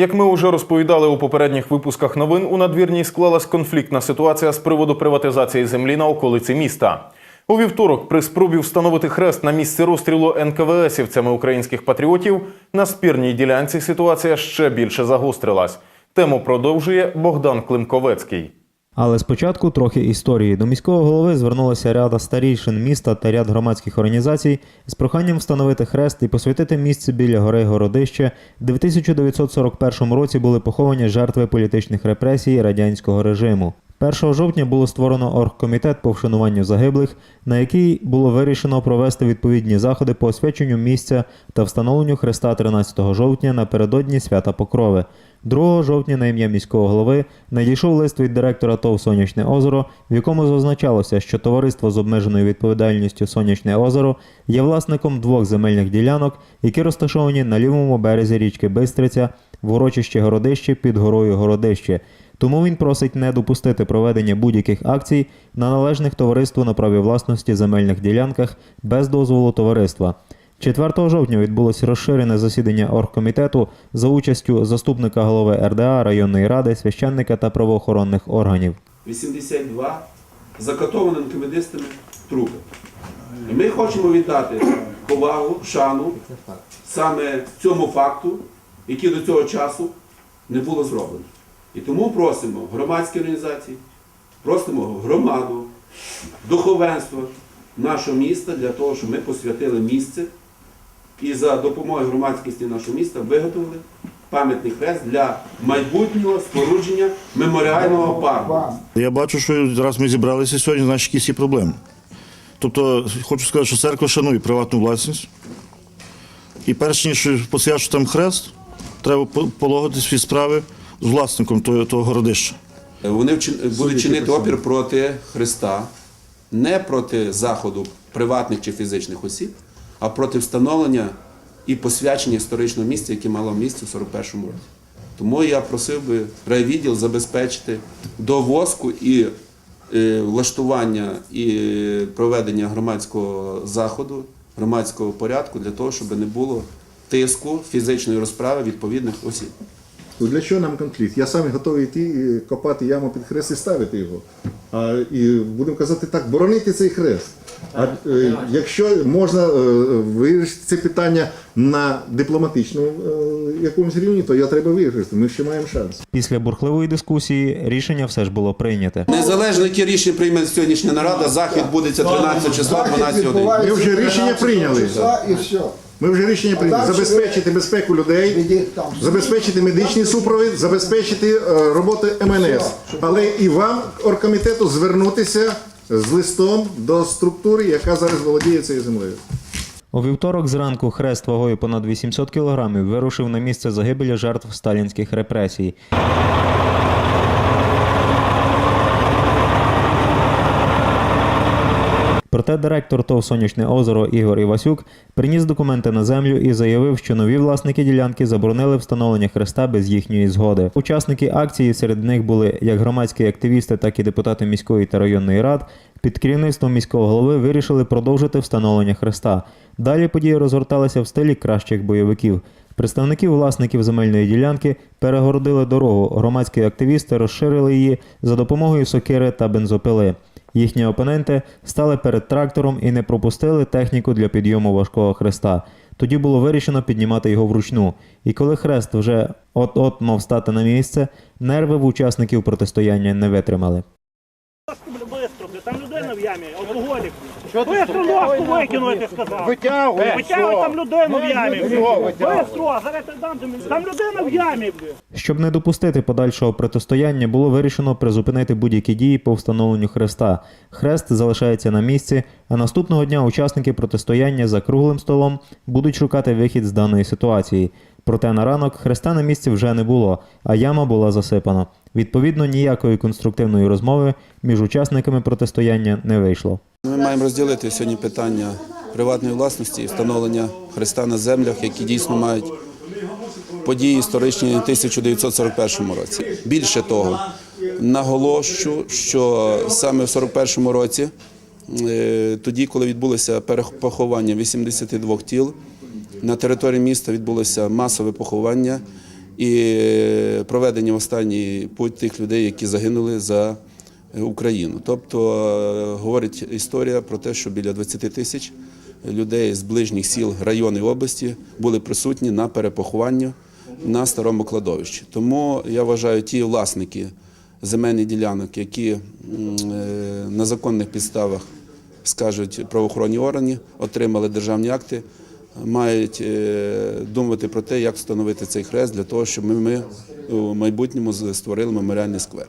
Як ми вже розповідали у попередніх випусках новин, у надвірній склалась конфліктна ситуація з приводу приватизації землі на околиці міста. У вівторок, при спробі встановити хрест на місці розстрілу НКВСівцями українських патріотів, на спірній ділянці ситуація ще більше загострилась. Тему продовжує Богдан Климковецький. Але спочатку трохи історії. До міського голови звернулася ряда старійшин міста та ряд громадських організацій з проханням встановити хрест і посвятити місце біля гори Городище, де в 1941 році були поховані жертви політичних репресій радянського режиму. 1 жовтня було створено оргкомітет по вшануванню загиблих, на який було вирішено провести відповідні заходи по освяченню місця та встановленню хреста 13 жовтня напередодні свята Покрови. 2 жовтня на ім'я міського голови надійшов лист від директора ТОВ Сонячне озеро, в якому зазначалося, що товариство з обмеженою відповідальністю Сонячне озеро є власником двох земельних ділянок, які розташовані на лівому березі річки Бистриця в урочищі Городище під горою Городище. Тому він просить не допустити проведення будь-яких акцій на належних товариству на праві власності земельних ділянках без дозволу товариства. 4 жовтня відбулося розширене засідання оргкомітету за участю заступника голови РДА районної ради, священника та правоохоронних органів. 82 закатованими кемедистами трупи. І ми хочемо віддати повагу, шану саме цьому факту, який до цього часу не було зроблено. І тому просимо громадські організації, просимо громаду, духовенство нашого міста для того, щоб ми посвятили місце і за допомогою громадськості нашого міста виготовили пам'ятний хрест для майбутнього спорудження меморіального парку. Я бачу, що раз ми зібралися сьогодні, значить якісь є проблеми. Тобто, хочу сказати, що церква шанує приватну власність. І перш ніж посвячу там хрест, треба по- полагодити свої справи з власником того, того городища. Вони вчин- будуть чинити опір проти Христа, не проти заходу приватних чи фізичних осіб, а проти встановлення і посвячення історичного місця, яке мало місце в 41-му році. Тому я просив би райвідділ забезпечити довозку і е, влаштування і проведення громадського заходу, громадського порядку для того, щоб не було тиску фізичної розправи відповідних осіб. То для чого нам конфлікт? Я сам готовий йти копати яму під хрест і ставити його. А, і будемо казати так, боронити цей хрест. А е, якщо можна е, вирішити це питання на дипломатичному е, якомусь рівні, то я треба вирішити. Ми ще маємо шанс. Після бурхливої дискусії рішення все ж було прийняте. Незалежно які рішення прийме сьогоднішня нарада, захід буде 13 числа, 12 годин. Ми вже рішення прийняли. І все. Ми вже рішення прийняли. Забезпечити безпеку людей, там. забезпечити медичний супровід, забезпечити е, роботу МНС. Але і вам, оргкомітету, звернутися з листом до структури, яка зараз володіє цією землею. У вівторок зранку хрест вагою понад 800 кілограмів вирушив на місце загибелі жертв сталінських репресій. Проте директор ТОВ Сонячне озеро Ігор Івасюк приніс документи на землю і заявив, що нові власники ділянки заборонили встановлення хреста без їхньої згоди. Учасники акції серед них були як громадські активісти, так і депутати міської та районної рад. Під керівництвом міського голови вирішили продовжити встановлення хреста. Далі події розгорталися в стилі кращих бойовиків. Представники власників земельної ділянки перегородили дорогу. Громадські активісти розширили її за допомогою сокири та бензопили. Їхні опоненти стали перед трактором і не пропустили техніку для підйому важкого хреста. Тоді було вирішено піднімати його вручну. І коли хрест вже от-от мав стати на місце, нерви в учасників протистояння не витримали. Там людина в ямі, алкоголік. Бистро ложку викину, я ти сказав. Витягуй, Витягуй там людину в ямі. Бистро, зараз я дам тобі. Там людина в ямі. Щоб не допустити подальшого протистояння, було вирішено призупинити будь-які дії по встановленню хреста. Хрест залишається на місці, а наступного дня учасники протистояння за круглим столом будуть шукати вихід з даної ситуації. Проте на ранок хреста на місці вже не було, а яма була засипана. Відповідно, ніякої конструктивної розмови між учасниками протистояння не вийшло. Ми маємо розділити сьогодні питання приватної власності і встановлення Христа на землях, які дійсно мають події історичні в 1941 році. Більше того, наголошую, що саме в 41 році, е, тоді, коли відбулося перепоховання 82 тіл, на території міста відбулося масове поховання і е, проведення останній путь тих людей, які загинули за е, Україну. Тобто е, говорить історія про те, що біля 20 тисяч людей з ближніх сіл районів області були присутні на перепохованні на старому кладовищі. Тому я вважаю, ті власники земельних ділянок, які на законних підставах скажуть правоохоронні органи, отримали державні акти, мають е, думати про те, як встановити цей хрест для того, щоб ми, у майбутньому створили меморіальний сквер.